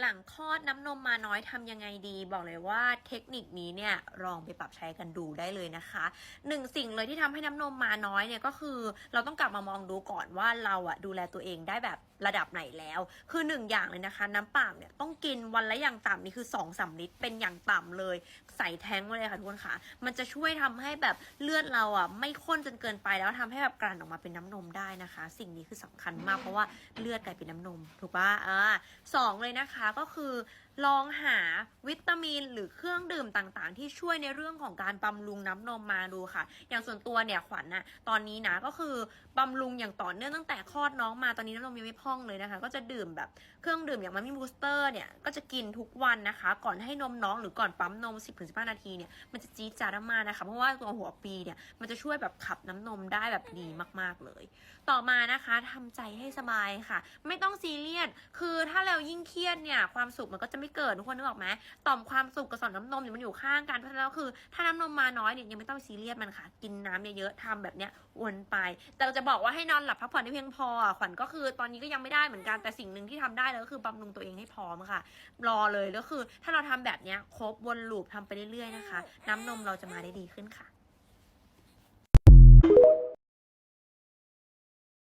หลังคลอดน้ำนมมาน้อยทำยังไงดี บอกเลยว่าเทคนิคนี้เนี่ยลองไปปรับใช้กันดูได้เลยนะคะหนึ่งสิ่งเลยที่ทำให้น้ำนมมาน้อยเนี่ยก็คือ เราต้องกลับมามองดูก่อนว่าเราอะดูแลตัวเองได้แบบระดับไหนแล้ว คือหนึ่งอย่างเลยนะคะ น้ำเปล่าเนี่ยต้องกินวันละอย่างต่ำนี่คือ2อสลิตรเป็นอย่างต่ำเลย ใส่แท้งไว้เลยค่ะทุกคนค่ะ มันจะช่วยทำให้แบบเลือดเราอะไม่ข้นจนเกินไปแล้วทำให้แบบกลั่นออกมาเป็นน้ำนมได้นะคะ สิ่งนี้คือสำคัญมากเพราะว่าเลือดกลายเป็นน้ำนมถูกปะอ่าสองเลยนะคะก็คือลองหาวิตามินหรือเครื่องดื่มต่างๆ ที่ช่วยในเรื่องของการบำรุงน้ำนมมาดูค่ะ อย่างส่วนตัวเนี่ยขวัญน่ะตอนนี้นะก็คือบำรุงอย่างต่อเนื่องตั้งแต่คลอดน้องมาตอนนี้น้ำนมยังไม่พองเลยนะคะ ก็จะดื่มแบบเครื่องดื่มอย่างมัมมี่บูสเตอร์เนี่ยก็จะกินทุกวันนะคะ ก่อนให้นมน้องหรือก่อนปั๊มนม 10-15 นาทีเนี่ยมันจะจี๊ดจ๊าดมากนะคะ เพราะว่าตัวหัวปีเนี่ยมันจะช่วยแบบขับน้ำนมได้แบบดีมากๆเลย ต่อมานะคะทำใจให้สบายค่ะ ไม่ต้องซีเรียสคือถ้าเรายิ่งเครียดเนี่ยความสุขมันก็จะไม่เกิดทุกคนนึกออกไหมต่อมความสุขกับสอนน้ำนมเนี่ยมันอยู่ข้างกันเพราะฉะนั้นแล้วคือ ถ้าน้ำนมมาน้อยเนี่ยยังไม่ต้องซีเรียสมันค่ะ กินน้ำเยอะๆทำแบบเนี้ยวนไป แต่เราจะบอกว่าให้นอนหลับพักผ่อนให้เพียงพอขวัญก็คือตอนนี้ก็ยังไม่ได้เหมือนกันแต่สิ่งหนึ่งที่ทำได้เลยก็คือบำรุงตัวเองให้พร้อมค่ะ รอเลยแล้วคือ ถ้าเราทำแบบเนี้ยครบวนลูปทำไปเรื่อยๆนะคะ น้ำนมเราจะมาได้ดีขึ้นค่ะ